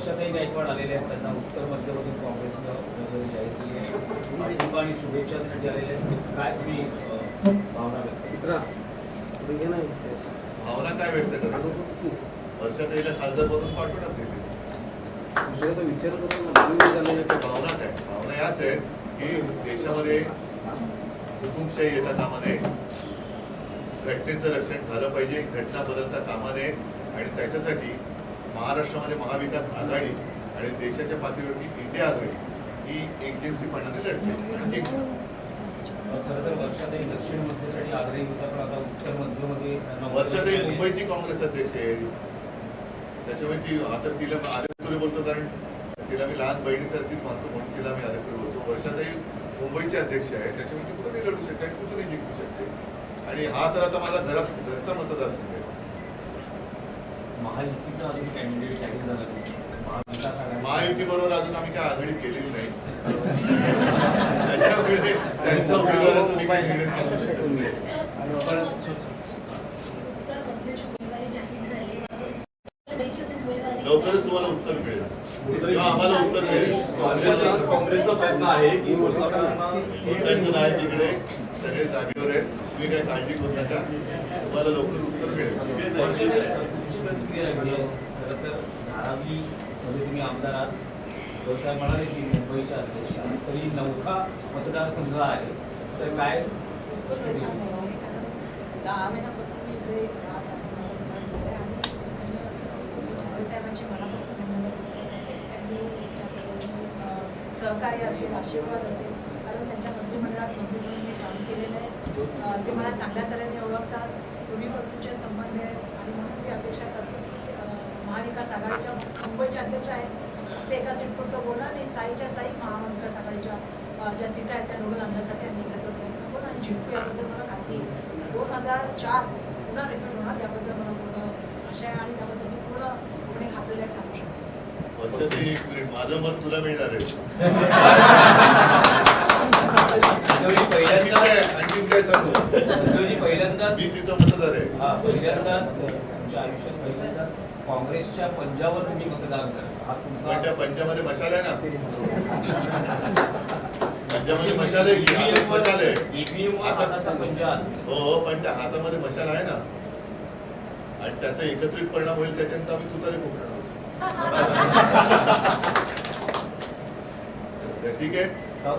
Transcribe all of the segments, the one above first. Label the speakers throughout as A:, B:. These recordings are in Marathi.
A: वर्षाताई गायकवाड आलेले आहेत. त्यांना उत्तर मध्यमधून काँग्रेसनं उमेदवारी जाहीर केली आहे. आणि आणि शुभेच्छांसाठी आलेले आहेत. काय तुम्ही
B: भावना व्यक्त भावना काय व्यक्त करतो? वर्षाताईला खासदार खासदारपासून पाठवणार ते दुसऱ्याचा विचार करून भावना काय? भावना याच आहे की देशामध्ये हुकुमशाही येता कामा नये घटनेचं रक्षण झालं पाहिजे घटना बदलता कामा नये आणि त्याच्यासाठी महाराष्ट्रामध्ये महाविकास आघाडी आणि देशाच्या पातळीवरती इंडिया आघाडी ही एकजिन्सीपणाने लढते आणि जिंकणार.
A: खरं तर वर्षातही दक्षिण मध्यसाठी आग्रही होता पण आता उत्तर मध्यमध्ये
B: वर्षाताई. मुंबईची काँग्रेस अध्यक्ष आहे त्याच्यामुळे ती आता तिला आरेतुरे बोलतो कारण तिला मी लहान बहिणीसारखीच मानतो म्हणून तिला मी आरेतुरे बोलतो वर्षाताई मुंबईचे अध्यक्ष आहे त्याच्यामुळे ती कुठूनही लढू शकते आणि कुठूनही जिंकू शकते आणि हा तर आता माझा घरात घरचा मतदारसंघ आहे
A: महायुतीचा अजून कॅन्डिडेट जाहीर झाला नाही. महाविकास आघाडी
B: महायुती बरोबर अजून आम्ही काय आघाडी केलेली नाही. त्याच्यामुळे त्यांच्या उमेदवाराचं मी काही निर्णय सांगू शकत नाही.
A: पण
B: लवकरच तुम्हाला उत्तर मिळेल. किंवा आम्हाला उत्तर मिळेल.
C: काँग्रेसचा काँग्रेसचा प्रयत्न आहे की
B: प्रचंड नाही तिकडे सगळे जागेवर आहेत. तुम्ही काही काळजी करू नका. तुम्हाला लवकर उत्तर मिळेल.
A: प्रतिक्रिया वेगळी आहे खरं तर धारावी मध्ये तुम्ही आमदार आहात. व्यवसाय म्हणाले की मुंबईच्या अध्यक्ष तरी नौका मतदारसंघ आहे. तर काय
D: दहा महिन्यापासून मी इकडे राहत आहे आणि साहेबांची मनापासून धन्यवाद त्यांनी सहकार्य असेल आशीर्वाद असेल कारण त्यांच्या मंत्रिमंडळात मंत्री म्हणून मी काम केलेलं आहे. ते मला चांगल्या तऱ्हेने ओळखतात. पूर्वीपासूनचे संबंध आहेत. आणि म्हणून मी अपेक्षा करते की महाविकास आघाडीच्या मुंबईचे अध्यक्ष आहेत. ते एका सीटपुरतं बोला आणि साईच्या साई महाविकास आघाडीच्या ज्या सीटा आहेत त्या निवडून आणण्यासाठी आम्ही एकत्र प्रयत्न करू आणि जिंकू याबद्दल मला खात्री दोन हजार चार पुन्हा रिपीट होणार याबद्दल मला पूर्ण आशा आहे आणि त्याबद्दल मी पूर्णपणे खात्रीलायक सांगू शकतो.
B: वर्षाची एक मिनिट. माझं मत तुला मिळणार आहे.
A: काँग्रेसच्या पंजावर तुम्ही मतदान करा. हा तुमचा
B: त्या पंजामध्ये मशाल आहे ना? पंजामध्ये मशाल आहे की हातात मशाल आहे
A: ईव्हीएम वर हाताचा पंजा असेल.
B: हो हो पण त्या हातामध्ये मशाल आहे ना? आणि त्याचा एकत्रित परिणाम होईल त्याच्यानंतर आम्ही तुतारी फुकणार तर ठीक आहे.
A: हा,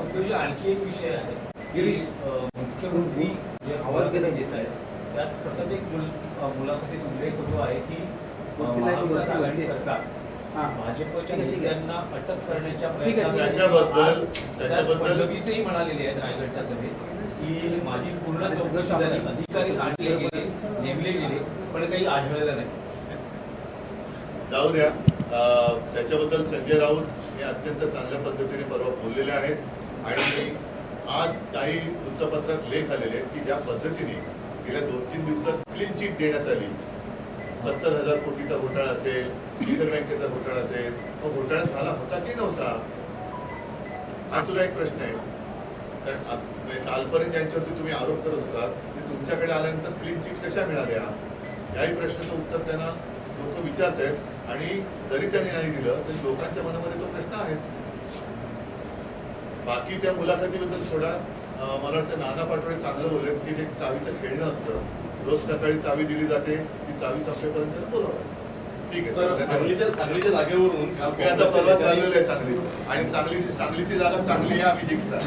A: आणखी एक विषय आहे. की अ, मुख्यमंत्री जे आवाज देण्यात येत आहेत त्यात सतत एक मुल अ, मुलाखतीत उल्लेख होतो आहे की अ, महाविकास आघाडी सरकार. भाजपच्या नेत्यांना अटक करण्याच्या प्रयत्नात
B: त्याच्याबद्दल-
A: त्यात
B: त्याच्याबद्दल-
A: फडणवीसही म्हणालेले आहेत रायगडच्या सभेत की माझी पूर्ण चौकशी झाली. अधिकारी आणले गेले नेमले गेले पण काही आढळलं नाही.
B: जाऊ द्या. अं, त्याच्याबद्दल संजय राऊत हे अत्यंत चांगल्या पद्धतीने परवा बोललेले आहेत. आणि आज काही वृत्तपत्रात लेख आलेले आहेत की ज्या पद्धतीने गेल्या दोन तीन दिवसात क्लीन चिट देण्यात आली. सत्तर हजार कोटीचा घोटाळा असेल इतर बँकेचा घोटाळा असेल तो घोटाळा झाला होता की नव्हता? हा सुद्धा एक प्रश्न आहे. कारण म्हणजे कालपर्यंत ज्यांच्यावरती तुम्ही आरोप करत होता ते तुमच्याकडे आल्यानंतर क्लीन चिट कशा मिळाल्या? याही प्रश्नाचं उत्तर त्यांना लोक विचारत आहेत आणि जरी त्यांनी नाही दिलं तरी लोकांच्या मनामध्ये तो प्रश्न आहेच. बाकी त्या मुलाखतीबद्दल सोडा. मला वाटतं नाना पाटोळे चांगलं बोलले की ते चावीचं खेळणं असतं. रोज सकाळी चावी दिली जाते ती चावी संपेपर्यंत बोलावं ठीक आहे
C: सर. सांगलीच्या सांगलीच्या जागेवरून
B: आता परवा चाललेलं आहे सांगली आणि सांगली सांगलीची जागा चांगली आहे आम्ही जिंकणार.